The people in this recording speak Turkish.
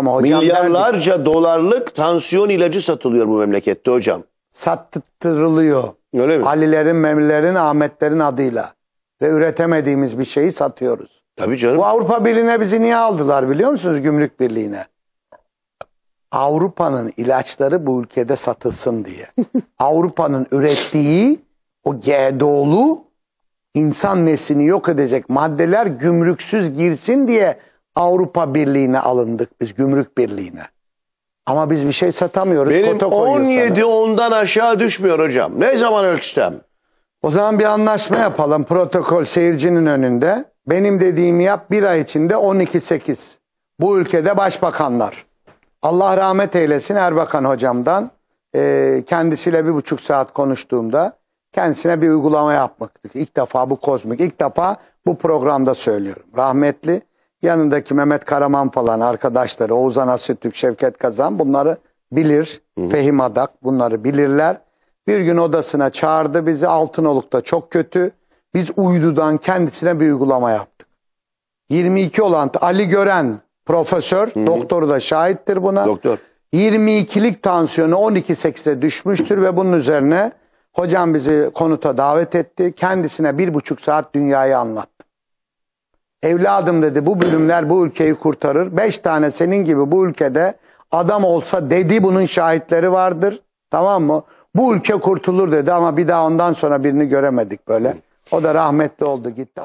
Ama hocam derdi, Milyarlarca dolarlık tansiyon ilacı satılıyor bu memlekette hocam. sattırılıyor. Öyle mi? Alilerin, Memlilerin, Ahmetlerin adıyla. Ve üretemediğimiz bir şeyi satıyoruz. Tabii canım. Bu Avrupa Birliği'ne bizi niye aldılar biliyor musunuz Gümrük Birliği'ne? Avrupa'nın ilaçları bu ülkede satılsın diye. Avrupa'nın ürettiği o GDO'lu insan neslini yok edecek maddeler gümrüksüz girsin diye Avrupa Birliği'ne alındık biz Gümrük Birliği'ne. Ama biz bir şey satamıyoruz. Benim kota koyuyor sana. 17 ondan aşağı düşmüyor hocam. Ne zaman ölçsem? O zaman bir anlaşma yapalım. Protokol seyircinin önünde. Benim dediğimi yap bir ay içinde 12-8. Bu ülkede başbakanlar. Allah rahmet eylesin Erbakan hocamdan. e, kendisiyle bir buçuk saat konuştuğumda kendisine bir uygulama yapmaktık. İlk defa bu kozmik. ilk defa bu programda söylüyorum. Rahmetli yanındaki Mehmet Karaman falan arkadaşları Oğuzhan Asıtürk, Şevket Kazan bunları bilir. Fehim Adak bunları bilirler. Bir gün odasına çağırdı bizi Altınoluk'ta çok kötü. Biz uydudan kendisine bir uygulama yaptık. 22 olan Ali Gören profesör, doktoru da şahittir buna. Doktor. 22'lik tansiyonu 12.8'e düşmüştür ve bunun üzerine hocam bizi konuta davet etti. Kendisine bir buçuk saat dünyayı anlattı. Evladım dedi bu bölümler bu ülkeyi kurtarır. Beş tane senin gibi bu ülkede adam olsa dedi bunun şahitleri vardır. Tamam mı? Bu ülke kurtulur dedi ama bir daha ondan sonra birini göremedik böyle. O da rahmetli oldu gitti.